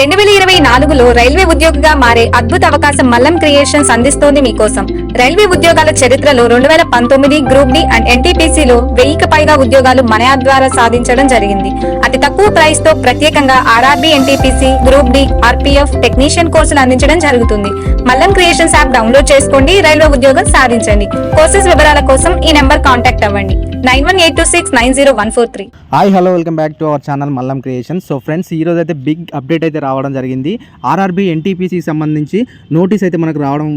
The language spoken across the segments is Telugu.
రెండు వేల ఇరవై నాలుగులో రైల్వే ఉద్యోగిగా మారే అద్భుత అవకాశం మల్లం క్రియేషన్స్ అందిస్తోంది మీకోసం. రైల్వే ఉద్యోగాల చరిత్రలో రెండు వేల పంతొమ్మిది గ్రూప్ డి అండ్ ఎన్టీపీసీలో వెయ్యికి పైగా ఉద్యోగాలు మన యాప్ ద్వారా సాధించడం జరిగింది. అతి తక్కువ ప్రైస్తో ప్రత్యేకంగా RRB NTPC group D RPF technician కోర్సులు అందించడం జరుగుతుంది. మల్లం క్రియేషన్స్ యాప్ డౌన్లోడ్ చేసుకోండి రైల్వే ఉద్యోగం సాధించండి. కోర్సెస్ వివరాల కోసం ఈ నెంబర్ కాంటాక్ట్ అవ్వండి. Nine one eight two six nine zero one four three. Hi hello welcome back to our channel Mallam creation so friends ఈ రోజు అయితే బిగ్ అప్డేట్ అయితే రావడం జరిగింది. ఆర్ఆర్బీ ఎన్టీపీసీకి సంబంధించి నోటీస్ అయితే మనకు రావడం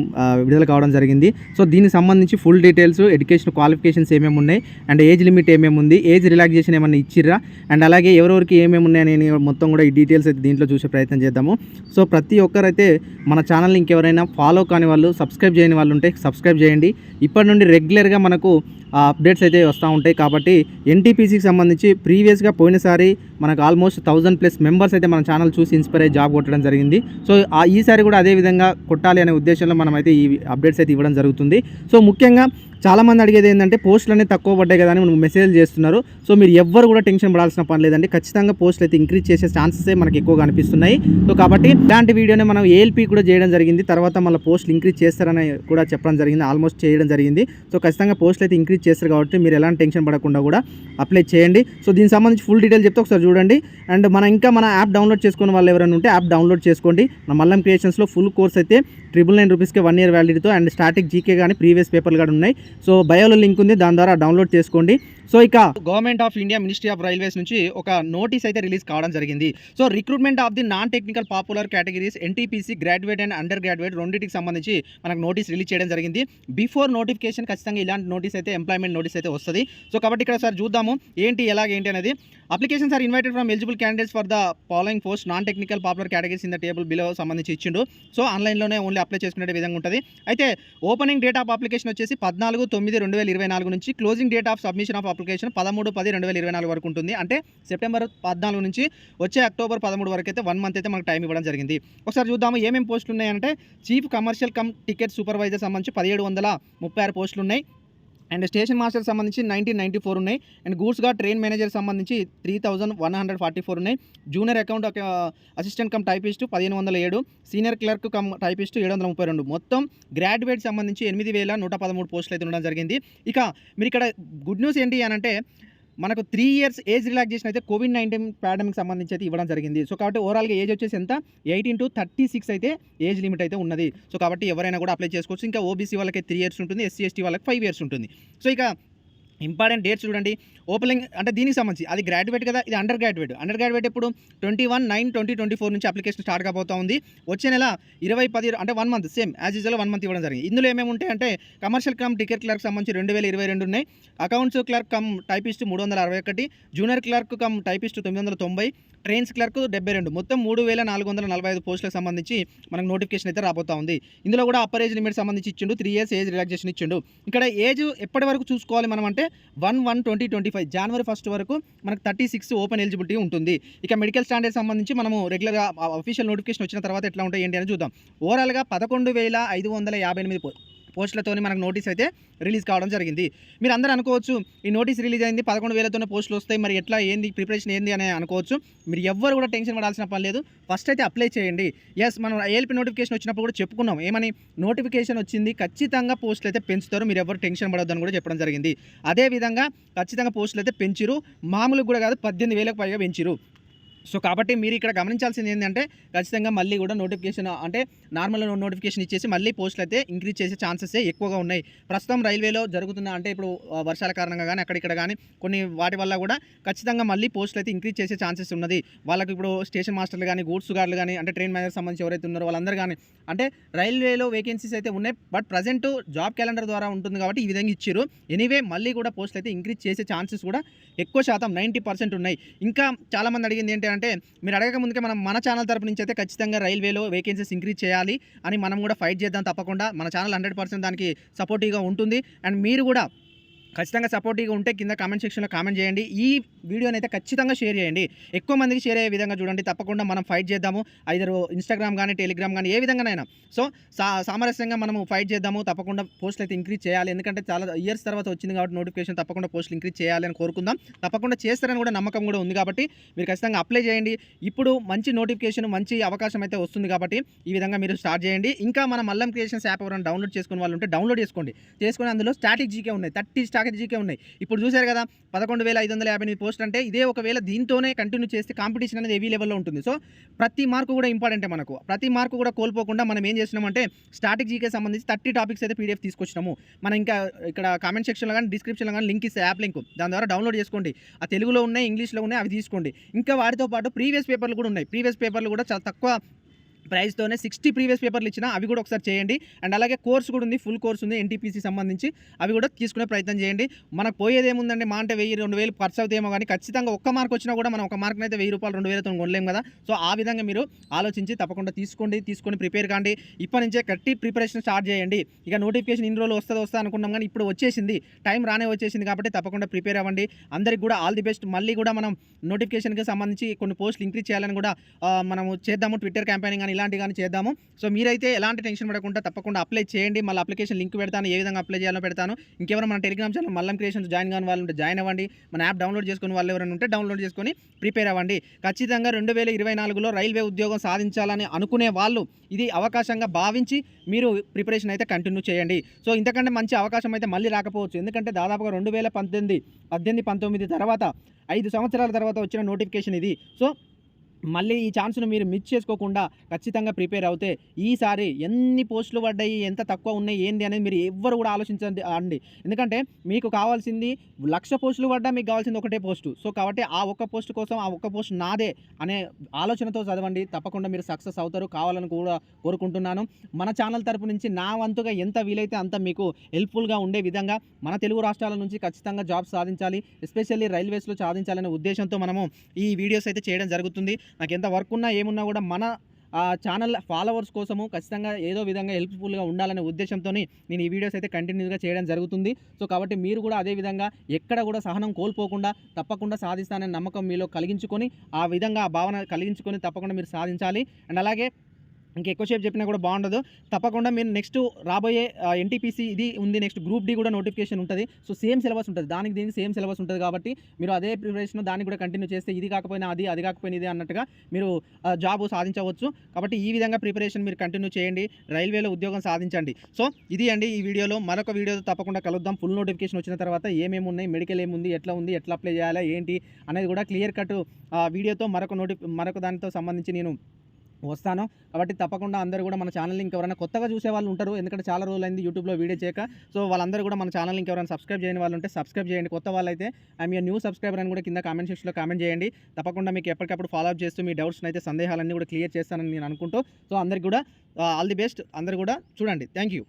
విడుదల కావడం జరిగింది. సో దీనికి సంబంధించి ఫుల్ డీటెయిల్స్ ఎడ్యుకేషన్ క్వాలిఫికేషన్స్ ఏమేమి ఉన్నాయి అండ్ ఏజ్ లిమిట్ ఏమేమి ఉంది ఏజ్ రిలాక్సేషన్ ఏమైనా ఇచ్చిర్రా అండ్ అలాగే ఎవరెవరికి ఏమేమి ఉన్నాయని మొత్తం కూడా ఈ డీటెయిల్స్ అయితే దీంట్లో చూసే ప్రయత్నం చేద్దాము. సో ప్రతి ఒక్కరైతే మన ఛానల్ని ఇంకెవరైనా ఫాలో కాని వాళ్ళు సబ్స్క్రైబ్ చేయని వాళ్ళు ఉంటే సబ్స్క్రైబ్ చేయండి. ఇప్పటి నుండి రెగ్యులర్గా మనకు అప్డేట్స్ అయితే వస్తూ ఉంటాయి. కాబట్టి ఎన్టీపీసీకి సంబంధించి ప్రీవియస్గా పోయినసారి మనకు ఆల్మోస్ట్ థౌజండ్ ప్లస్ మెంబర్స్ అయితే మన ఛానల్ చూసి ఇన్స్పైర్ అయ్యి జాబ్ కొట్టడం జరిగింది. సో ఈసారి కూడా అదే విధంగా కొట్టాలి అనే ఉద్దేశంలో మనం అయితే ఈ అప్డేట్స్ అయితే ఇవ్వడం జరుగుతుంది. సో ముఖ్యంగా చాలామంది అడిగేది ఏంటంటే పోస్టులు అనేది తక్కువ పడ్డాయి కదా అని మనం మెసేజ్ చేస్తున్నారు. సో మీరు ఎవ్వరు కూడా టెన్షన్ పడాల్సిన పని లేదండి. ఖచ్చితంగా పోస్టులు అయితే ఇంక్రీజ్ చేసే ఛాన్సెస్ మనకి ఎక్కువగా అనిపిస్తున్నాయి. సో కాబట్టి ఇలాంటి వీడియోనే మనం ఏఎల్పీ కూడా చేయడం జరిగింది. తర్వాత మళ్ళీ పోస్టులు ఇంక్రీజ్ చేస్తారని కూడా చెప్పడం జరిగింది. ఆల్మోస్ట్ చేయడం జరిగింది. సో ఖచ్చితంగా పోస్టులు అయితే ఇంక్రీజ్ చేస్తారు కాబట్టి మీరు ఎలాంటి టెన్షన్ పడకుండా కూడా అప్లై చేయండి. సో దీనికి సంబంధించి ఫుల్ డీటెయిల్ చెప్తే ఒకసారి చూడండి. అండ్ మన ఇంకా మన యాప్ డౌన్లోడ్ చేసుకున్న వాళ్ళు ఎవరైనా ఉంటే యాప్ డౌన్లోడ్ చేసుకోండి. మన మల్లం క్రియేషన్స్లో ఫుల్ కోర్స్ అయితే ట్రిపుల్ నైన్ రూపీస్కి వన్ ఇయర్ వ్యాలిడిటీతో అండ్ స్టాటిక్ జీకే కానీ ప్రీవియస్ పేపర్లు కూడా ఉన్నాయి. సో బయోలో లింక్ ఉంది దాని ద్వారా డౌన్లోడ్ చేసుకోండి. సో ఇక government of India ministry of railways నుంచి ఒక నోటీస్ అయితే రిలీజ్ కావడం జరిగింది. So recruitment of the non technical popular categories NTPC graduate and undergraduate రెండింటికి సంబంధించి మనకు నోటీస్ రిలీజ్ చేయడం జరిగింది. బిఫోర్ నోటిఫికేషన్ ఖచ్చితంగా ఇలాంటి నోటీస్ అయితే ఎంప్లాయ్మెంట్ నోటీస్ అయితే వస్తుంది. సో కాబట్టి ఇక్కడ సార్ చూద్దాము ఏంటి ఎలాగ ఏంటి అనేది. Applications are invited from eligible candidates for the following post non technical popular categories in the table below సంబంధించి ఇచ్చిండు. సో ఆన్లైన్లోనే ఓన్లీ అప్లై చేసుకునే విధంగా ఉంటుంది. అయితే ఓపెనింగ్ డేట్ ఆఫ్ అప్లికేషన్ వచ్చేసి పద్నాలుగు తొమ్మిది రెండు వేల ఇరవై నాలుగు నుంచి closing date of submission of application పదమూడు పది రెండు వేల ఇరవై నాలుగు వరకు ఉంటుంది. అంటే సెప్టెంబర్ పద్నాలుగు నుంచి వచ్చే అక్టోబర్ పదమూడు వరకు అయితే వన్ మంత్ అయితే మనకు టైం ఇవ్వడం జరిగింది. ఒకసారి చూద్దాము ఏమేమి పోస్టులు ఉన్నాయంటే chief commercial cum ticket supervisor సంబంధించి పదిహేడు వందల ముప్పై ఆరు పోస్టులు ఉన్నాయి. అండ్ స్టేషన్ మాస్టర్ సంబంధించి నైన్టీన్ నైంటీ ఫోర్ ఉన్నాయి. అండ్ గూడ్స్గా ట్రైన్ మేనేజర్ సంబంధించి three thousand one hundred forty four ఉన్నాయి. Junior account assistant cum typist పదిహేను వందల ఏడు సీనియర్ క్లర్క్ కమ్ టైపిస్ట్ ఏడు వందల ముప్పై రెండు. మొత్తం గ్రాడ్యుయేట్ సంబంధించి ఎనిమిది వేల నూట పదమూడు పోస్టులు అయితే ఉండడం జరిగింది. ఇక మీరు ఇక్కడ గుడ్ న్యూస్ ఏంటి అని అంటే మనకు త్రీ ఇయర్స్ ఏజ్ రిలాక్సేషన్ అయితే కోవిడ్ నైన్టీన్ పాండమిక్ సంబంధించి అయితే ఇవ్వడం జరిగింది. సో కాబట్టి ఓవరాల్గా ఏజ్ వచ్చేసి ఎంత? ఎయిటీన్ టు థర్టీ సిక్స్ అయితే ఏజ్ లిమిట్ అయితే ఉన్నది. సో కాబట్టి ఎవరైనా కూడా అప్లై చేసుకోవచ్చు. ఇంకా ఓబీసీ వాళ్ళకి త్రీ ఇయర్స్ ఉంటుంది. ఎస్సీ ఎస్టీ వాళ్ళకి ఫైవ్ ఇయర్స్ ఉంటుంది. సో ఇక ఇంపార్టెంట్ డేట్స్ చూడండి. ఓపెనింగ్ అంటే దీనికి సంబంధించి అది గ్రాడ్యుయేట్ కదా ఇది అండర్ గ్రాడ్యుయేట్ అండర్ గ్రాడ్యుయేట్ ఇప్పుడు twenty one nine twenty twenty four నుంచి అప్లికేషన్ స్టార్ట్ కాబోతా ఉంది. వచ్చే నెల ఇరవై పది అంటే one month same as usual one month ఇవ్వడం జరిగింది. ఇందులో ఏమేమి ఉంటాయి అంటే కమర్షియల్ క్రమ్ టికెట్ క్లర్క్ సంబంధించి రెండు వేల ఇరవై రెండు ఉన్నాయి. అకౌంట్స్ క్లర్క్ కమ్ టైపిస్ట్ మూడు వందల అరవై ఒకటి జూనియర్ క్లర్క్ కమ్ టైపిస్ట్ తొమ్మిది వందల తొంభై ట్రైన్స్ క్లర్క్ డెబ్బై రెండు. మొత్తం మూడు వేల నాలుగు వందల నలభై ఐదు పోస్టులకు సంబంధించి మనకు నోటిఫికేషన్ అయితే రాబోతా ఉంది. ఇందులో కూడా అప్పర్ ఏజ్ లిమిట్ సంబంధించి ఇచ్చిండు త్రీ ఇయర్స్ ఏజ్ రిలాక్సేషన్ ఇచ్చిండు. ఇక్కడ ఏజ్ ఎప్పటి వరకు చూసుకోవాలి మనం అంటే one one twenty twenty five జనవరి ఫస్ట్ వరకు మనకు థర్టీ సిక్స్ ఓపెన్ ఎలిజిబిలిటీ ఉంటుంది. ఇక మెడికల్ స్టాండర్డ్ సంబంధించి మనము రెగ్యులర్గా అఫీషియల్ నోటిఫికేషన్ వచ్చిన తర్వాత ఎట్లా ఉంటాయి ఏంటి అని చూద్దాం. ఓవరాల్గా పదకొండు వేల ఐదు వందల యాభై ఎనిమిది పోస్టులతోని మనకు నోటీస్ అయితే రిలీజ్ కావడం జరిగింది. మీరు అందరూ అనుకోవచ్చు ఈ నోటీస్ రిలీజ్ అయింది పదకొండు వేలతోనే పోస్టులు వస్తాయి మరి ఎట్లా ఏంది ప్రిపరేషన్ ఏంది అని అనుకోవచ్చు. మీరు ఎవ్వరు కూడా టెన్షన్ పడాల్సిన పని లేదు. ఫస్ట్ అయితే అప్లై చేయండి. ఎస్ మనం ఏఎల్పి నోటిఫికేషన్ వచ్చినప్పుడు కూడా చెప్పుకున్నాం. ఏమని? నోటిఫికేషన్ వచ్చింది ఖచ్చితంగా పోస్టులు అయితే పెంచుతారు. మీరు ఎవరు టెన్షన్ పడొద్దని కూడా చెప్పడం జరిగింది. అదేవిధంగా ఖచ్చితంగా పోస్టులు అయితే పెంచిరు మామూలుగా కూడా కాదు పద్దెనిమిది వేలకు పైగా పెంచిరు సో కాబట్టి మీరు ఇక్కడ గమనించాల్సింది ఏంటంటే ఖచ్చితంగా మళ్ళీ కూడా నోటిఫికేషన్ అంటే నార్మల్ నోటిఫికేషన్ ఇచ్చేసి మళ్ళీ పోస్టులు అయితే ఇంక్రీజ్ చేసే ఛాన్సెస్ ఎక్కువగా ఉన్నాయి. ప్రస్తుతం రైల్వేలో జరుగుతున్న అంటే ఇప్పుడు వర్షాల కారణంగా కానీ అక్కడిక్కడ కానీ కొన్ని వాటి వల్ల కూడా ఖచ్చితంగా మళ్ళీ పోస్టులు అయితే ఇంక్రీజ్ చేసే ఛాన్సెస్ ఉన్నది. వాళ్ళకి ఇప్పుడు స్టేషన్ మాస్టర్లు కానీ గూడ్స్ గార్డులు కానీ అంటే ట్రైన్ మేనేజర్ సంబంధించి ఎవరైతే ఉన్నారో వాళ్ళందరూ కానీ అంటే రైల్వేలో వేకెన్సీస్ అయితే ఉన్నాయి. బట్ ప్రజెంట్ జాబ్ క్యాలెండర్ ద్వారా ఉంటుంది కాబట్టి ఈ విధంగా ఇచ్చారు ఎనీవే మళ్ళీ కూడా పోస్టులు అయితే ఇంక్రీజ్ చేసే ఛాన్సెస్ కూడా ఎక్కువ శాతం నైంటీ పర్సెంట్ ఉన్నాయి. ఇంకా చాలామంది అడిగింది ఏంటంటే అంటే మీరు అడగక ముందుకే మనం మన ఛానల్ తరపు నుంచి అయితే ఖచ్చితంగా రైల్వేలో వేకెన్సీస్ ఇంక్రీజ్ చేయాలి అని మనం కూడా ఫైట్ చేద్దాం తప్పకుండా. మన ఛానల్ హండ్రెడ్ పర్సెంట్ దానికి సపోర్టివ్గా ఉంటుంది. అండ్ మీరు కూడా ఖచ్చితంగా సపోర్టివ్గా ఉంటే కింద కామెంట్ సెక్షన్లో కామెంట్ చేయండి. ఈ వీడియోని అయితే ఖచ్చితంగా షేర్ చేయండి. ఎక్కువ మందికి షేర్ అయ్యే విధంగా చూడండి. తప్పకుండా మనం ఫైట్ చేద్దాము. ఐదరు ఇన్స్టాగ్రామ్ కానీ టెలిగ్రామ్ కానీ ఏ విధంగానైనా. సో సా సామరస్యంగా మనము ఫైట్ చేద్దాము. తప్పకుండా పోస్టులు అయితే ఇంక్రీజ్ చేయాలి. ఎందుకంటే చాలా ఇయర్స్ తర్వాత వచ్చింది కాబట్టి నోటిఫికేషన్ తప్పకుండా పోస్టులు ఇంక్రీజ్ చేయాలి అని కోరుకుందాం. తప్పకుండా చేస్తారని కూడా నమ్మకం కూడా ఉంది కాబట్టి మీరు ఖచ్చితంగా అప్లై చేయండి. ఇప్పుడు మంచి నోటిఫికేషన్ మంచి అవకాశం అయితే వస్తుంది కాబట్టి ఈ విధంగా మీరు స్టార్ట్ చేయండి. ఇంకా మన మల్లం క్రియేషన్స్ యాప్ ఎవరైనా డౌన్లోడ్ చేసుకునే వాళ్ళు ఉంటే డౌన్లోడ్ చేసుకోండి. చేసుకుని అందులో స్టాటిక్ జీకే ఉన్నాయి. థర్టీ కాకతి జీకే ఉన్నాయి. ఇప్పుడు చూశారు కదా పదకొండు వేల ఐదు వందల యాభై ఎనిమిది పోస్ట్ అంటే ఇదే ఒకవేళ దీంతోనే కంటిన్యూ చేస్తే కాంపిటీషన్ అనేది హెవీ లెవెల్లో ఉంటుంది. సో ప్రతి మార్కు కూడా ఇంపార్టెంటే మనకు. ప్రతి మార్కు కూడా కోల్పోకుండా మనం ఏం చేసినామంటే స్టాటిక్ జీకే సంబంధించి థర్టీ టాపిక్స్ అయితే పీడిఎఫ్ తీసుకొచ్చినాము. మనం ఇంకా ఇక్కడ కామెంట్ సెక్షన్లో కానీ డిస్క్రిప్షన్లో కానీ లింక్ ఇస్తే యాప్ లింక్ దాని ద్వారా డౌన్లోడ్ చేసుకోండి. ఆ తెలుగులో ఉన్నాయి ఇంగ్లీష్లో ఉన్నాయి అవి తీసుకోండి. ఇంకా వాటితో పాటు ప్రీవియస్ పేపర్లు కూడా ఉన్నాయి. ప్రీవియస్ పేపర్లు కూడా చాలా తక్కువ ప్రైస్తోనే సిక్స్టీ ప్రీవియస్ పేపర్లు ఇచ్చిన అవి కూడా ఒకసారి చేయండి. అండ్ అలాగే కోర్స్ కూడా ఉంది ఫుల్ కోర్స్ ఉంది ఎన్టీపీసీ సంబంధించి. అవి కూడా తీసుకునే ప్రయత్నం చేయండి. మనకు పోయేది ఏముందండి? మా అంటే వెయ్యి రెండు వేలు ఖర్చు అవుతాయేమో కానీ ఖచ్చితంగా ఒక్క మార్క్ వచ్చినా కూడా మనం ఒక మార్క్ అయితే వెయ్యి రూపాయలు రెండు వేలతో కొనలేము కదా. సో ఆ విధంగా మీరు ఆలోచించి తప్పకుండా తీసుకోండి తీసుకొని ప్రిపేర్ కాండి. ఇప్పటి నుంచే కట్టి ప్రిపరేషన్ స్టార్ట్ చేయండి. ఇక నోటిఫికేషన్ ఇన్ని రోజులు వస్తుంది వస్తా అనుకున్నాం కానీ ఇప్పుడు వచ్చేసింది. టైం రానే వచ్చేసింది కాబట్టి తప్పకుండా ప్రిపేర్ అవ్వండి. అందరికి కూడా ఆల్ ది బెస్ట్ మళ్ళీ కూడా మనం నోటిఫికేషన్కి సంబంధించి కొన్ని పోస్టులు ఇంక్రీజ్ చేయాలని కూడా మనం మనము చేద్దాము ట్విట్టర్ క్యాంపెయినింగ్ కానీ ఇలాంటి కానీ చేద్దాము. సో మీరైతే ఎలాంటి టెన్షన్ పడకుండా తప్పకుండా అప్లై చేయండి. మళ్ళీ అప్లికేషన్ లింక్ పెడతాను. ఏ విధంగా అప్లై చేయాలో పెడతాను. ఇంకెవరైనా మన Telegram channel Mallam creations join కాని వాళ్ళు ఉంటే జాయిన్ అవ్వండి. మన యాప్ డౌన్లోడ్ చేసుకుని వాళ్ళు ఎవరైనా ఉంటే డౌన్లోడ్ చేసుకొని ప్రిపేర్ అవ్వండి. ఖచ్చితంగా రెండు వేల ఇరవై నాలుగులో రైల్వే ఉద్యోగం సాధించాలని అనుకునే వాళ్ళు ఇది అవకాశంగా భావించి మీరు ప్రిపరేషన్ అయితే కంటిన్యూ చేయండి. సో ఇంతకంటే మంచి అవకాశం అయితే మళ్ళీ రాకపోవచ్చు. ఎందుకంటే దాదాపుగా రెండు వేల పద్దెనిమిది పద్దెనిమిది పంతొమ్మిది తర్వాత ఐదు సంవత్సరాల తర్వాత వచ్చిన నోటిఫికేషన్ ఇది. సో మళ్ళీ ఈ ఛాన్స్ను మీరు మిస్ చేసుకోకుండా ఖచ్చితంగా ప్రిపేర్ అవుతే ఈసారి ఎన్ని పోస్టులు పడ్డాయి ఎంత తక్కువ ఉన్నాయి ఏంది అనేది మీరు ఎవ్వరు కూడా ఆలోచించండి అండి. ఎందుకంటే మీకు కావాల్సింది లక్ష పోస్టులు పడ్డా మీకు కావాల్సింది ఒకటే పోస్టు. సో కాబట్టి ఆ ఒక్క పోస్ట్ కోసం ఆ ఒక్క పోస్ట్ నాదే అనే ఆలోచనతో చదవండి. తప్పకుండా మీరు సక్సెస్ అవుతారు కావాలని కూడా కోరుకుంటున్నాను. మన ఛానల్ తరపు నుంచి నా వంతుగా ఎంత వీలైతే అంత మీకు హెల్ప్ఫుల్గా ఉండే విధంగా మన తెలుగు రాష్ట్రాల నుంచి ఖచ్చితంగా జాబ్ సాధించాలి. ఎస్పెషల్లీ రైల్వేస్లో సాధించాలనే ఉద్దేశంతో మనము ఈ వీడియోస్ అయితే చేయడం జరుగుతుంది. నాకు ఎంత వర్క్ ఉన్నా ఏమున్నా కూడా మన ఆ ఛానల్ ఫాలోవర్స్ కోసము ఖచ్చితంగా ఏదో విధంగా హెల్ప్ఫుల్గా ఉండాలనే ఉద్దేశంతో నేను ఈ వీడియోస్ అయితే కంటిన్యూగా చేయడం జరుగుతుంది. సో కాబట్టి మీరు కూడా అదే విధంగా ఎక్కడ కూడా సహనం కోల్పోకుండా తప్పకుండా సాధిస్తాననే నమ్మకం మీలో కలిగించుకొని ఆ విధంగా ఆ భావన కలిగించుకొని తప్పకుండా మీరు సాధించాలి. అండ్ అలాగే ఇంకెక్కువసేపు చెప్పినా కూడా బాగుండదు. తప్పకుండా మీరు నెక్స్ట్ రాబోయే ఎన్టీపీసీ ఇది ఉంది నెక్స్ట్ గ్రూప్ డి కూడా నోటిఫికేషన్ ఉంటుంది. సో సేమ్ సిలబస్ ఉంటుంది. దానికి దీనికి సేమ్ సిలబస్ ఉంటుంది కాబట్టి మీరు అదే ప్రిపరేషన్ దాన్ని కూడా కంటిన్యూ చేస్తే ఇది కాకపోయినా అది అది కాకపోయినా ఇది అన్నట్టుగా మీరు జాబ్ సాధించవచ్చు. కాబట్టి ఈ విధంగా ప్రిపరేషన్ మీరు కంటిన్యూ చేయండి. రైల్వేలో ఉద్యోగం సాధించండి. సో ఇది అండి ఈ వీడియోలో. మరొక వీడియోతో తప్పకుండా కలుద్దాం. ఫుల్ నోటిఫికేషన్ వచ్చిన తర్వాత ఏమేమి ఉన్నాయి మెడికల్ ఏముంది ఎట్లా ఉంది ఎట్లా అప్లై చేయాలా ఏంటి అనేది కూడా క్లియర్ కట్ వీడియోతో మరొక నోటి మరొక దానితో సంబంధించి నేను వస్తాను. కాబట్టి తప్పకుండా అందరూ కూడా మన ఛానల్ ఇంకెవరైనా కొత్తగా చూసే వాళ్ళు ఉంటారు. ఎందుకంటే చాలా రోజులు యూట్యూబ్లో వీడియో చేయక. సో వాళ్ళందరూ కూడా మన ఛానల్ ఇంకెవరైనా సబ్స్క్రైబ్ చేయని వాళ్ళు ఉంటే సబ్స్క్రైబ్ చేయండి. కొత్త వాళ్ళైతే ఐ న్యూ సబ్స్క్రైబర్ అని కూడా కింద కామెంట్ సెక్షన్లో కామెంట్ చేయండి. తప్పకుండా మీకు ఎప్పటికప్పుడు ఫాలో అప్ చేస్తూ మీ డౌట్స్ అయితే సందేహాలన్నీ కూడా క్లియర్ చేస్తానని నేను అనుకుంటూ. సో అందరికి కూడా ఆల్ ది బెస్ట్ అందరు కూడా చూడండి. Thank you